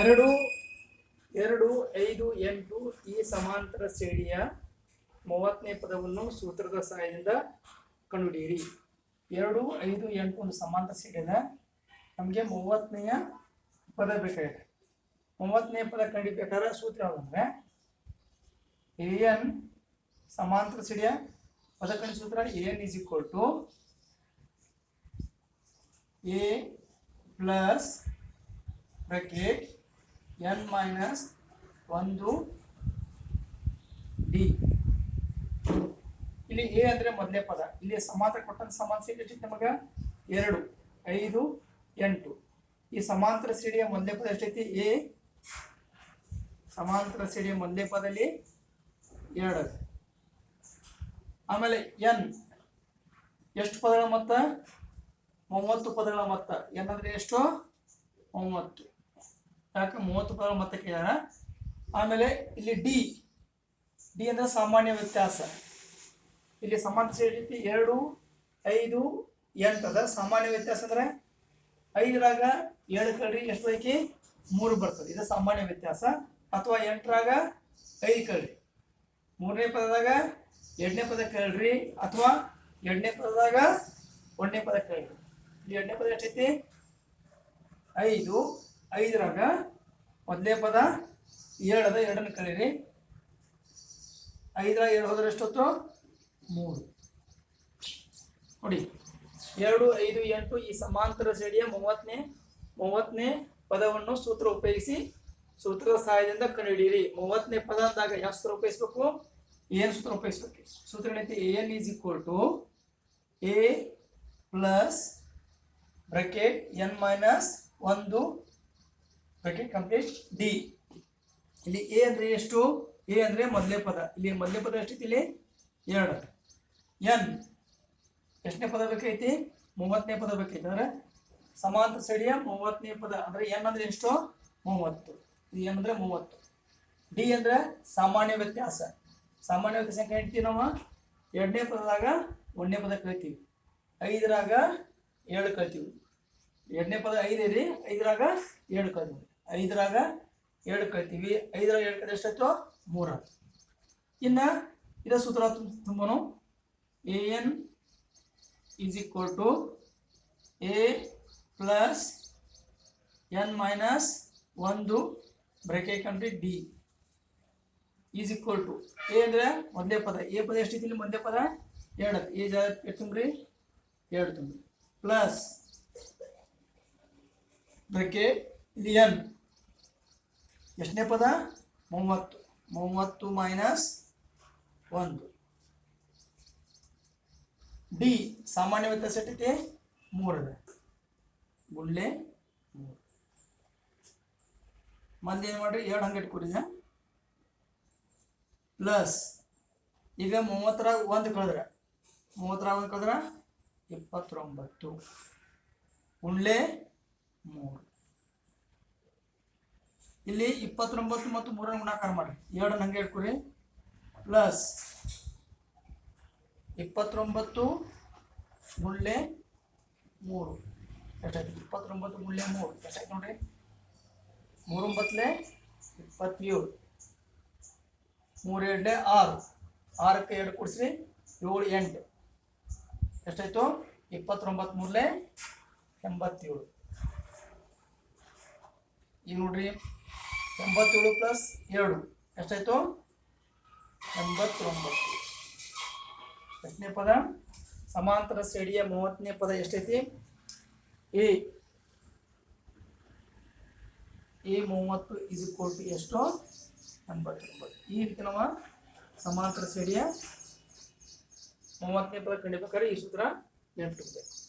ಎರಡು ಎರಡು, ಐದು, ಎಂಟು ಈ ಸಮಾಂತರ ಶ್ರೇಣಿಯ ಮೂವತ್ತನೇ ಪದವನ್ನು ಸೂತ್ರದ ಸಹಾಯದಿಂದ ಕಂಡುಹಿಡಿಯಿರಿ. ಎರಡು, ಐದು, ಎಂಟು ಒಂದು ಸಮಾಂತರ ಶ್ರೇಣಿಯ ನಮಗೆ ಮೂವತ್ತನೆಯ ಪದ ಬೇಕಾಗಿದೆ. ಮೂವತ್ತನೇ ಪದ ಕಂಡಿಬೇಕಾದ್ರೆ ಸೂತ್ರ ಯಾವುದಂದ್ರೆ ಎನ್ ಸಮಾಂತರ ಸಿಡಿಯ ಪದ ಕಂಡು ಸೂತ್ರ n is equal to a plus bracket n minus ಒಂದು ಡಿ. ಇಲ್ಲಿ ಎ ಅಂದ್ರೆ ಮೊದಲೇ ಪದ. ಇಲ್ಲಿ ಸಮಾಂತರ ಕೊಟ್ಟಂತ ಸಮಾನ ಎಷ್ಟಿತ್ತು ನಮಗ? ಎರಡು, ಐದು, ಎಂಟು. ಈ ಸಮಾಂತರ ಶ್ರೇಣಿಯ ಮೊದಲೇ ಪದ ಎಷ್ಟೈತಿ? ಎ. ಸಮಾಂತರ ಶ್ರೇಣಿಯ ಮೊದಲೇ ಪದದಲ್ಲಿ ಎರಡು. ಆಮೇಲೆ ಎನ್. ಎಷ್ಟು ಪದಗಳ ಮೊತ್ತ? ಮೂವತ್ತು ಪದಗಳ ಮೊತ್ತ. ಎನ್ ಅಂದ್ರೆ ಎಷ್ಟು? ಮೂವತ್ತು. ಯಾಕೆ ಮೂವತ್ತು ಪದ ಮತ ಕೇಳ್ದಾರ ಆಮೇಲೆ ಇಲ್ಲಿ ಡಿ ಡಿ ಅಂದ್ರೆ ಸಾಮಾನ್ಯ ವ್ಯತ್ಯಾಸ. ಇಲ್ಲಿ ಶ್ರೇಣಿ ರೀತಿ ಎರಡು, ಐದು, ಎಂಟು. ಅದ ಸಾಮಾನ್ಯ ವ್ಯತ್ಯಾಸ ಅಂದ್ರೆ ಐದರಾಗ ಏಳು ಕಳ್ರಿ, ಎಷ್ಟು ಐತಿ? ಮೂರು ಬರ್ತದೆ. ಇದು ಸಾಮಾನ್ಯ ವ್ಯತ್ಯಾಸ. ಅಥವಾ ಎಂಟರಾಗ ಐದು ಕಳ್ರಿ. ಮೂರನೇ ಪದದಾಗ ಎರಡನೇ ಪದ ಕೇಳ್ರಿ, ಅಥವಾ ಎರಡನೇ ಪದದಾಗ ಒಂದನೇ ಪದ ಕೇಳ್ರಿ. ಇಲ್ಲಿ ಎರಡನೇ ಪದ ಎಷ್ಟೈತಿ? ಐದು. ಐದರಾಗ ಮೊದಲನೇ ಪದ ಏಳದ ಎರಡನ್ನು ಕಳೀರಿ ಐದರ ಏಳು ಹೋದ್ರೆ ಎಷ್ಟೊತ್ತು ಮೂರು. ನೋಡಿ, ಎರಡು, ಐದು, ಎಂಟು ಈ ಸಮಾಂತರ ಶ್ರೇಣಿಯ ಮೂವತ್ತನೇ ಮೂವತ್ತನೇ ಪದವನ್ನು ಸೂತ್ರ ಉಪಯೋಗಿಸಿ ಸೂತ್ರದ ಸಹಾಯದಿಂದ ಕಂಡುಹಿಡಿಯಿರಿ. ಮೂವತ್ತನೇ ಪದ ಅಂದಾಗ ಯಾವ ಸೂತ್ರ ಉಪಯೋಗಿಸ್ಬೇಕು? ಏನು ಸೂತ್ರ ಉಪಯೋಗಿಸ್ಬೇಕು? ಸೂತ್ರ ಏನೈತಿ n is equal to a plus bracket n minus ಒಂದು ಬ್ರಕೆಟ್ ಕಂಪ್ಲೀಟ್ ಡಿ ಇಲ್ಲಿ ಎ ಅಂದರೆ ಎಷ್ಟು? ಎ ಅಂದ್ರೆ ಮೊದಲೇ ಪದ. ಇಲ್ಲಿ ಮೊದಲೇ ಪದ ಎಷ್ಟಿತ್ತು ಇಲ್ಲಿ? ಎರಡು. ಎನ್ ಎಷ್ಟನೇ ಪದ ಬೇಕೈತಿ ಮೂವತ್ತನೇ ಪದ ಬೇಕೈತಿ ಅಂದ್ರೆ ಸಮಾಂತರ ಸಡಿಯ ಮೂವತ್ತನೇ ಪದ. ಅಂದ್ರೆ ಎನ್ ಅಂದ್ರೆ ಎಷ್ಟು? ಮೂವತ್ತು. ಇದು ಎನ್ ಅಂದ್ರೆ ಮೂವತ್ತು. ಡಿ ಅಂದ್ರೆ ಸಾಮಾನ್ಯ ವ್ಯತ್ಯಾಸ. ಸಾಮಾನ್ಯ ವ್ಯತ್ಯಾಸ ಹೆಂಗೆ ಹೇಳ್ತೀವಿ ನಾವು? ಎರಡನೇ ಪದದಾಗ ಒಂದನೇ ಪದ ಕಳಿತೀವಿ ಐದರಾಗ ಏಳು ಕಳಿತೀವಿ ಎರಡನೇ ಪದ ಐದೇ ರೀ. ಐದರಾಗ ಏಳು ಕಳಿತೀವಿ ಐದರಾಗ ಎರಡು ಕಳಿತೀವಿ ಐದರಾಗ ಎರಡು ಕಡೆ ಎಷ್ಟಾಯ್ತು ಮೂರ. ಇನ್ನು ಇದ ಸೂತ್ರ ತುಂಬನು. A n is equal to a plus n minus ಒಂದು bracket d is equal to a ಅಂದರೆ ಒಂದೇ ಪದ. ಎ ಪದ ಎಷ್ಟೈತಿ ಇಲ್ಲಿ? ಒಂದೇ ಪದ? ಎರಡು. ಎ ಜಾ ತುಂಬ್ರಿ? ಎರಡು ತುಂಬ್ರಿ. ಪ್ಲಸ್ ಬ್ರೇಕೆ ಇಲ್ಲಿ ಎನ್ ಎಷ್ಟನೇ ಪದ? ಮೂವತ್ತು. ಮೂವತ್ತು ಮೈನಸ್ ಒಂದು. ಡಿ ಸಾಮಾನ್ಯ ವ್ಯತ್ಯಾಸ ಎಷ್ಟೈತೆ ಮೂರದ. ಗುಳ್ಳೆ ಮೂರು. ಮಂದಿ ಏನು ಮಾಡ್ರಿ? ಎರಡು ಹಂಗೆ ಇಟ್ಕೊಡಿದ ಪ್ಲಸ್ ಈಗ ಮೂವತ್ತರಾಗ ಒಂದು ಕಳೆದ್ರೆ. ಮೂವತ್ತರಾಗ ಒಂದು ಕಳೆದ್ರೆ ಇಪ್ಪತ್ತೊಂಬತ್ತು. ಉಳ್ಳೆ ಮೂರು. ಇಲ್ಲಿ ಇಪ್ಪತ್ತೊಂಬತ್ತು ಮತ್ತು ಮೂರನ್ನು ಗುಣಾಕಾರ ಮಾಡ್ರಿ. ಎರಡು ಹಂಗೆ ಇಟ್ಕೊರಿ ಪ್ಲಸ್ ಇಪ್ಪತ್ತೊಂಬತ್ತು ಗುಳ್ಳೆ ಮೂರು. ಎಷ್ಟಾಯ್ತು ಇಪ್ಪತ್ತೊಂಬತ್ತು ಗುಳ್ಳೆ ಮೂರು. ಎಷ್ಟಾಯ್ತು ನೋಡ್ರಿ? ಮೂರೊಂಬತ್ತಲೆ ಇಪ್ಪತ್ತೇಳು. ಮೂರು ಆರು. ಆರಕ್ಕೆ ಎರಡು ಕೊಡಿಸ್ರಿ. ಏಳು, ಎಂಟು. ಎಷ್ಟಾಯ್ತು ಇಪ್ಪತ್ತೊಂಬತ್ತು ಮೂರಲೆ ಎಂಬತ್ತೇಳು. ಈಗ ನೋಡ್ರಿ. ಎಂಬತ್ತೇಳು ಪ್ಲಸ್ ಏಳು ಎಷ್ಟಾಯ್ತು? ಎಂಬತ್ತೊಂಬತ್ತು. ಎಷ್ಟನೇ ಪದ? ಸಮಾಂತರ ಶ್ರೇಣಿಯ ಮೂವತ್ತನೇ ಪದ ಎಷ್ಟೈತಿ? ಎ ಎ ಮೂವತ್ತು ಇದು ಕೋಟಿ ಎಷ್ಟು? ಎಂಬತ್ತೊಂಬತ್ತು. ಈ ರೀತಿ ನಾವು ಸಮಾಂತರ ಶ್ರೇಣಿಯ ಮೂವತ್ತನೇ ಪದ ಕಂಡಿಬೇಕಾದ್ರೆ ಈ ಸೂತ್ರ ನೆನಪಿಡ್ಬೇಕು